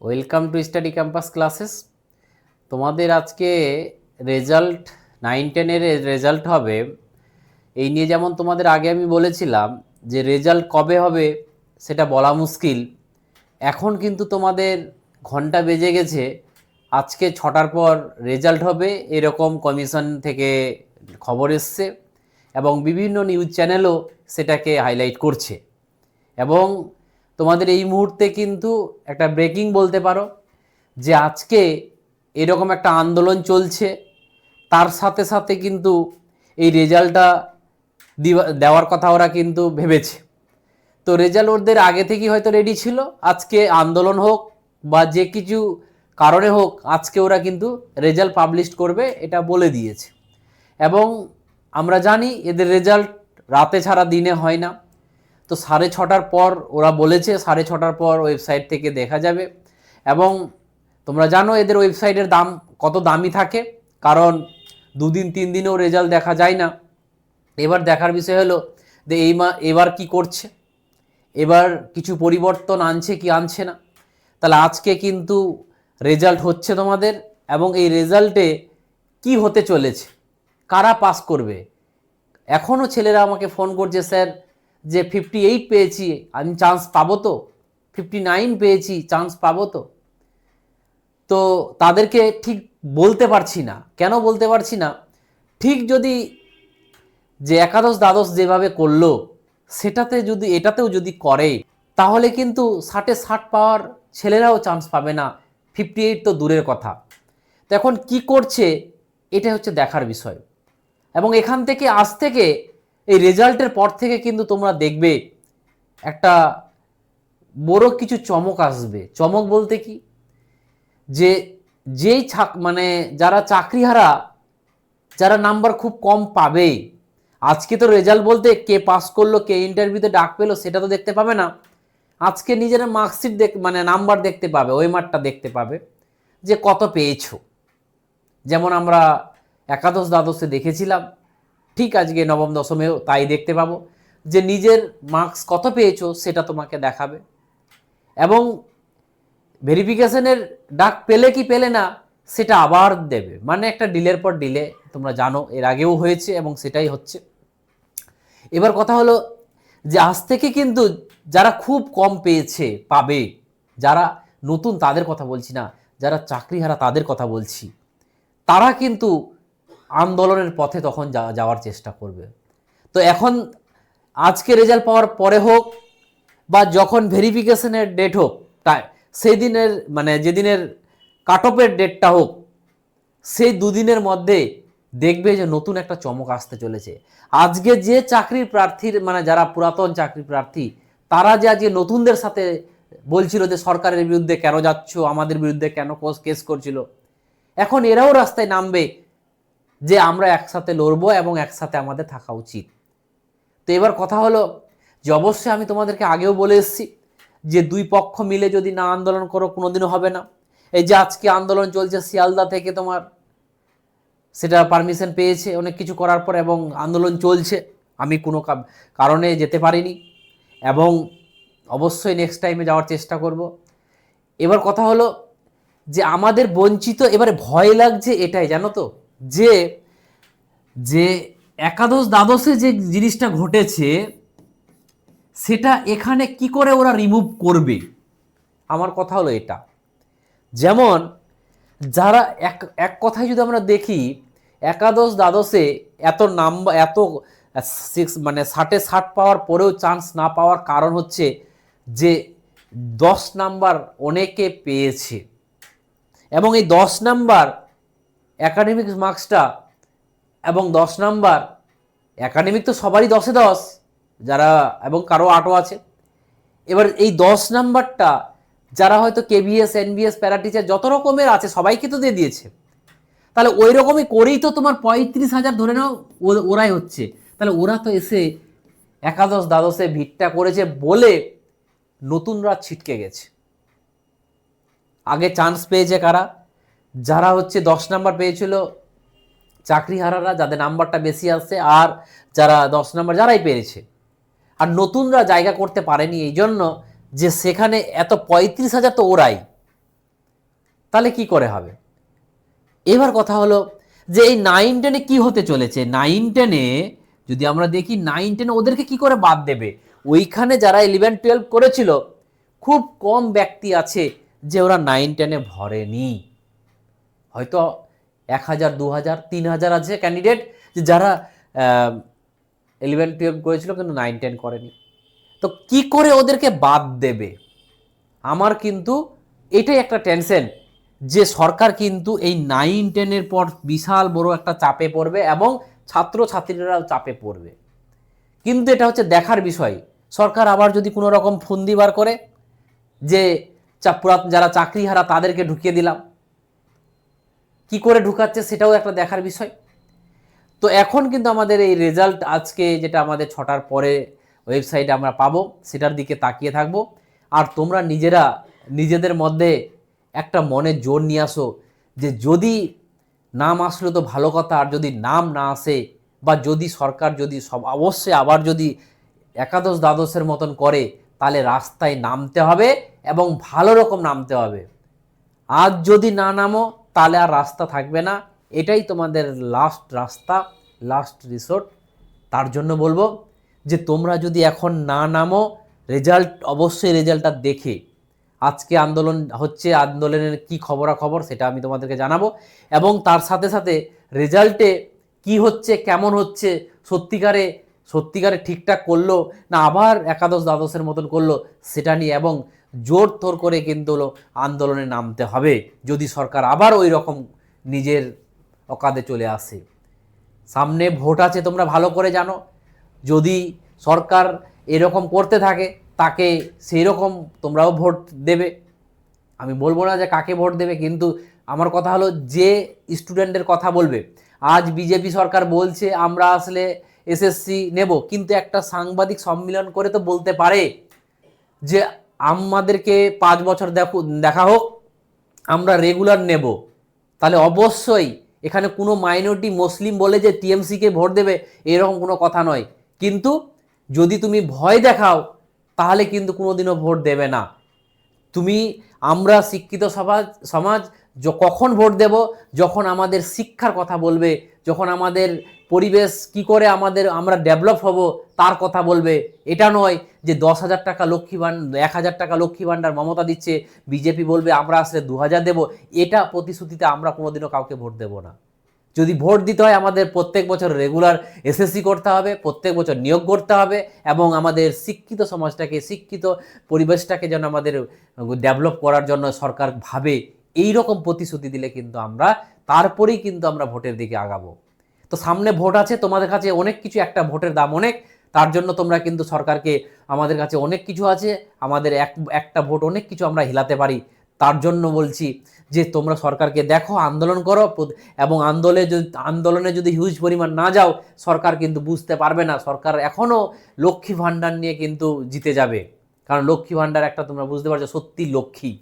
Welcome to study campus classes তোমাদের আজকে result nine টেনের রেজাল্ট হবে। এই নিয়ে যেমন তোমাদের আগে আমি বলেছিলাম যে রেজাল্ট কবে হবে, সেটা বলা মুশকিল। এখন কিন্তু তোমাদের ঘণ্টা বেজে গেছে। আজকে ছটার পর রেজাল্ট হবে, এরকম কমিশন থেকে খবর এসছে এবং বিভিন্ন নিউজ চ্যানেলও সেটাকে হাইলাইট করছে। এবং তোমাদের এই মুহূর্তে কিন্তু একটা ব্রেকিং বলতে পারো যে আজকে এরকম একটা আন্দোলন চলছে। তার সাথে সাথে কিন্তু এই রেজাল্টটা দেওয়ার কথা ওরা কিন্তু ভেবেছে। তো রেজাল্ট ওদের আগে থেকেই হয়তো রেডি ছিল। আজকে আন্দোলন হোক বা যে কিছু কারণে হোক, আজকে ওরা কিন্তু রেজাল্ট পাবলিশ করবে এটা বলে দিয়েছে। এবং আমরা জানি এদের রেজাল্ট রাতে ছাড়া দিনে হয় না। তো সাড়ে ছটার পর ওরা বলেছে, সাড়ে ছটার পর ওয়েবসাইট থেকে দেখা যাবে। এবং তোমরা জানো এদের ওয়েবসাইটের দাম কত দামি থাকে? কারণ দুদিন, তিন দিনেও রেজাল্ট দেখা যায় না। এবার দেখার বিষয় হলো যে এই মা, এবার কি করছে? এবার কিছু পরিবর্তন আনছে কি আনছে না? তাহলে আজকে কিন্তু রেজাল্ট হচ্ছে তোমাদের এবং এই রেজাল্টে কি হতে চলেছে? কারা পাস করবে? এখনও ছেলেরা আমাকে ফোন করছে, স্যার যে ফিফটি এইট পেয়েছি, আমি চান্স পাবো তো? ফিফটি নাইন পেয়েছি চান্স পাবো তো? তো তাদেরকে ঠিক বলতে পারছি না। কেন বলতে পারছি না? ঠিক যদি যে একাদশ দ্বাদশ যেভাবে করল, সেটাতে যদি, এটাতেও যদি করে, তাহলে কিন্তু ষাটে ষাট পাওয়ার ছেলেরাও চান্স পাবে না। ফিফটি এইট তো দূরের কথা। তো এখন কী করছে এটা হচ্ছে দেখার বিষয়। এবং এখান থেকে আজ থেকে এই রেজাল্টের পর থেকে কিন্তু তোমরা দেখবে একটা বড় কিছু চমক আসবে। চমক বলতে কি? যে যেই মানে যারা চাকরিহারা, যারা নাম্বার খুব কম পাবে, আজকে তো রেজাল্ট বলতে কে পাস করল, কে ইন্টারভিউতে ডাক পেল, সেটা তো দেখতে পাবে না। আজকে নিজের মার্কশিট দেখ মানে নাম্বার দেখতে পাবে, ওই মার্কটা দেখতে পাবে, যে কত পেয়েছ। যেমন আমরা একাদশ দ্বাদশে দেখেছিলাম ঠিক আজকে নবম দশমেও তাই দেখতে পাবো যে নিজের মার্কস কত পেয়েছ সেটা তোমাকে দেখাবে। এবং ভেরিফিকেশনের ডাক পেলে কি পেলে না, সেটা আবার দেবে। মানে একটা ডিলের পর ডিলে তোমরা জানো, এর আগেও হয়েছে এবং সেটাই হচ্ছে। এবার কথা হলো যে আজ থেকে কিন্তু যারা খুব কম পেয়েছে, পাবে। যারা নতুন তাদের কথা বলছি না, যারা চাকরিহারা তাদের কথা বলছি। তারা কিন্তু আন্দোলনের পথে তখন যাওয়ার চেষ্টা করবে। তো এখন আজকে রেজাল্ট পাওয়ার পরে হোক বা যখন ভেরিফিকেশনের ডেট হোক, তাই সেই দিনের মানে যেদিনের কাট অফের ডেটটা হোক, সেই দুদিনের মধ্যে দেখবে যে নতুন একটা চমক আসতে চলেছে। আজকে যে চাকরির প্রার্থীর মানে যারা পুরাতন চাকরি প্রার্থী, তারা যে আজকে নতুনদের সাথে বলছিল যে সরকারের বিরুদ্ধে কেন যাচ্ছ, আমাদের বিরুদ্ধে কেন কোস- কেস করছিল, এখন এরাও রাস্তায় নামবে। যে আমরা একসাথে লড়বো এবং একসাথে আমাদের থাকা উচিত। তো এবার কথা হলো যে অবশ্যই আমি তোমাদেরকে আগেও বলে এসেছি যে দুই পক্ষ মিলে যদি না আন্দোলন করো কোনোদিনও হবে না। এই যে আজকে আন্দোলন চলছে শিয়ালদা থেকে তোমার, সেটা পারমিশন পেয়েছে, অনেক কিছু করার পর এবং আন্দোলন চলছে। আমি কোনো কারণে যেতে পারিনি এবং অবশ্যই নেক্সট টাইমে যাওয়ার চেষ্টা করব। এবার কথা হলো যে আমাদের বঞ্চিত, এবারে ভয় লাগছে এটাই, জানো তো? যে যে একাদশ দ্বাদশে যে জিনিসটা ঘটেছে, সেটা এখানে কি করে ওরা রিমুভ করবে? আমার কথা হলো এটা। যেমন, যারা এক এক কথায় যদি আমরা দেখি, একাদশ দ্বাদশে এত নাম্বার, এত সিক্স মানে ষাটে ষাট পাওয়ার পরেও চান্স না পাওয়ার কারণ হচ্ছে যে, দশ নাম্বার অনেকে পেয়েছে। এবং এই দশ নাম্বার একাডেমিক মার্কসটা এবং দশ নাম্বার অ্যাকাডেমিক তো সবারই দশে দশ, যারা এবং কারও আটও আছে। এবার এই দশ নাম্বারটা যারা হয়তো কেবিএস এনবিএস প্যারাটিচার যত রকমের আছে, সবাইকে তো দিয়ে দিয়েছে। তাহলে ওই রকমই করেই তো তোমার পঁয়ত্রিশ হাজার ধরে নাও ওরাই হচ্ছে। তাহলে ওরা তো এসে একাদশ দ্বাদশে ভিড়টা করেছে বলে নতুনরা ছিটকে গেছে। আগে চান্স পেয়েছে কারা? যারা হচ্ছে দশ নাম্বার পেয়েছিল চাকরিহারারা, যাদের নাম্বারটা বেশি আসছে আর যারা দশ নাম্বার যারাই পেরেছে। আর নতুনরা জায়গা করতে পারেনি এই জন্য যে সেখানে এত পঁয়ত্রিশ হাজার তো ওরাই। তাহলে কি করে হবে? এবার কথা হলো যে এই নাইন টেনে কি হতে চলেছে? নাইন টেনে যদি আমরা দেখি নাইন টেনে ওদেরকে কি করে বাদ দেবে? ওইখানে যারা ইলেভেন টুয়েলভ করেছিল, খুব কম ব্যক্তি আছে যে ওরা নাইন টেনে ভরেনি। হয়তো এক হাজার, দু হাজার, তিন হাজার আছে ক্যান্ডিডেট যে যারা ইলেভেন টুয়েলভ করেছিল কিন্তু নাইন টেন করেনি। তো কি করে ওদেরকে বাদ দেবে? আমার কিন্তু এটাই একটা টেনশন যে সরকার কিন্তু এই নাইন টেনের পর বিশাল বড় একটা চাপে পড়বে এবং ছাত্র ছাত্রীরাও চাপে পড়বে। কিন্তু এটা হচ্ছে দেখার বিষয়। সরকার আবার যদি কোনো রকম ফন্দি বার করে যে যারা চাকরিহারা তাদেরকে ঢুকিয়ে দিলাম কি করে ঢুকাচ্ছে সেটাও একটা দেখার বিষয়। তো এখন কিন্তু আমাদের এই রেজাল্ট আজকে যেটা আমাদের ছটার পরে ওয়েবসাইটে আমরা পাবো, সেটার দিকে তাকিয়ে থাকব। আর তোমরা নিজেরা, নিজেদের মধ্যে একটা মনে জোর নিয়ে আসো যে যদি নাম আসলে তো ভালো কথা, আর যদি নাম না আসে বা যদি সরকার যদি সব, অবশ্যই আবার যদি একাদশ দ্বাদশের মতন করে, তাহলে রাস্তায় নামতে হবে এবং ভালো রকম নামতে হবে। আজ যদি না নামো তাহলে আর রাস্তা থাকবে না। এটাই তোমাদের লাস্ট রাস্তা লাস্ট রিসোর্ট তার জন্য বলব যে তোমরা যদি এখন না নামো রেজাল্ট অবশ্যই রেজাল্টটা দেখে। আজকে আন্দোলন হচ্ছে, আন্দোলনের কি খবরাখবর সেটা আমি তোমাদেরকে জানাব। এবং তার সাথে সাথে রেজাল্টে কি হচ্ছে, কেমন হচ্ছে, সত্যিকারে সত্যিকারে ঠিকঠাক করল না আবার একাদশ দ্বাদশের মতন করল, সেটা নিয়ে এবং জোর তোর করে কিন্তু আন্দোলনে নামতে হবে, যদি সরকার আবার ওই রকম নিজের অকাদে চলে আসে। সামনে ভোট আছে, তোমরা ভালো করে জানো। যদি সরকার এরকম করতে থাকে, তাকে সেই রকম তোমরাও ভোট দেবে। আমি বলব না যে কাকে ভোট দেবে, কিন্তু আমার কথা হলো যে স্টুডেন্টের কথা বলবে। আজ বিজেপি সরকার বলছে, আমরা আসলে এসএসসি নেব। কিন্তু একটা সাংবাদিক সম্মেলন করে তো বলতে পারে যে আমাদেরকে পাঁচ বছর দেখো, দেখা হোক, আমরা রেগুলার নেব। তাহলে অবশ্যই এখানে কোনো মাইনরিটি মুসলিম বলে যে টিএমসিকে ভোট দেবে, এরকম কোনো কথা নয়। কিন্তু যদি তুমি ভয় দেখাও, তাহলে কিন্তু কোনোদিনও ভোট দেবে না। তুমি, আমরা শিক্ষিত সমাজ সমাজ কখন ভোট দেব? যখন আমাদের শিক্ষার কথা বলবে, যখন আমাদের পরিবেশ কি করে আমাদের, আমরা ডেভেলপ হব, তার কথা বলবে। এটা নয় যে দশ হাজার টাকা লক্ষ্মী ভান্ডার এক হাজার টাকা লক্ষ্মী ভান্ডার মমতা দিচ্ছে, বিজেপি বলবে আমরা আসলে দু হাজার দেবো। এটা প্রতিশ্রুতিতে আমরা কোনোদিনও কাউকে ভোট দেব না। যদি ভোট দিতে হয়, আমাদের প্রত্যেক বছর রেগুলার এসএসসি করতে হবে, প্রত্যেক বছর নিয়োগ করতে হবে, এবং আমাদের শিক্ষিত সমাজটাকে, শিক্ষিত পরিবেশটাকে যেন আমাদের ডেভেলপ করার জন্য সরকার ভাবে এই রকম প্রতিশ্রুতি দিলে কিন্তু আমরা, তারপরেই কিন্তু আমরা ভোটের দিকে আগাবো। তো সামনে ভোট আছে, তোমাদের কাছে অনেক কিছু একটা ভোটের দাম অনেক, তার জন্য তোমরা কিন্তু সরকারকে আমাদের কাছে অনেক কিছু আছে, আমাদের এক, একটা ভোট অনেক কিছু আমরা হিলাতে পারি। তার জন্য বলছি যে তোমরা সরকারকে দেখো, আন্দোলন করো এবং আন্দোলনে যদি আন্দোলনে যদি হিউজ পরিমাণ না যাও, সরকার কিন্তু বুঝতে পারবে না। সরকার এখনও লক্ষ্মী ভাণ্ডার নিয়ে কিন্তু জিতে যাবে। কারণ লক্ষ্মী ভাণ্ডার একটা তোমরা বুঝতে পারছ, সত্যি লক্ষ্মী।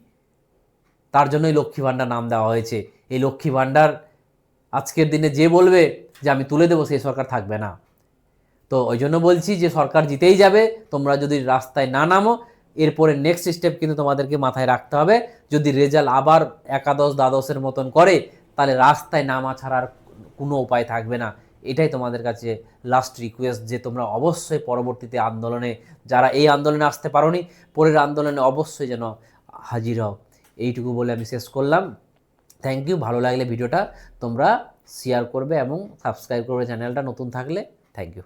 তার জন্যই লক্ষ্মী ভাণ্ডার নাম দেওয়া হয়েছে। এই লক্ষ্মী ভাণ্ডার আজকের দিনে যে বলবে যে আমি তুলে দেবো, সেই সরকার থাকবে না। তো ওই জন্য বলছি যে সরকার জিতেই যাবে, তোমরা যদি রাস্তায় না নামো, এরপরে নেক্সট স্টেপ কিন্তু তোমাদেরকে মাথায় রাখতে হবে। যদি রেজাল্ট আবার একাদশ দ্বাদশের মতন করে, তাহলে রাস্তায় নামা ছাড়ার কোনো উপায় থাকবে না। এটাই তোমাদের কাছে লাস্ট রিকোয়েস্ট যে তোমরা অবশ্যই পরবর্তীতে আন্দোলনে, যারা এই আন্দোলনে আসতে পারোনি, পরের আন্দোলনে অবশ্যই যেন হাজির হও। এইটুকু বলে আমি শেষ করলাম। থ্যাংক ইউ ভালো লাগলে ভিডিওটা তোমরা শেয়ার করবে এবং সাবস্ক্রাইব করবে চ্যানেলটা নতুন থাকলে থ্যাংক ইউ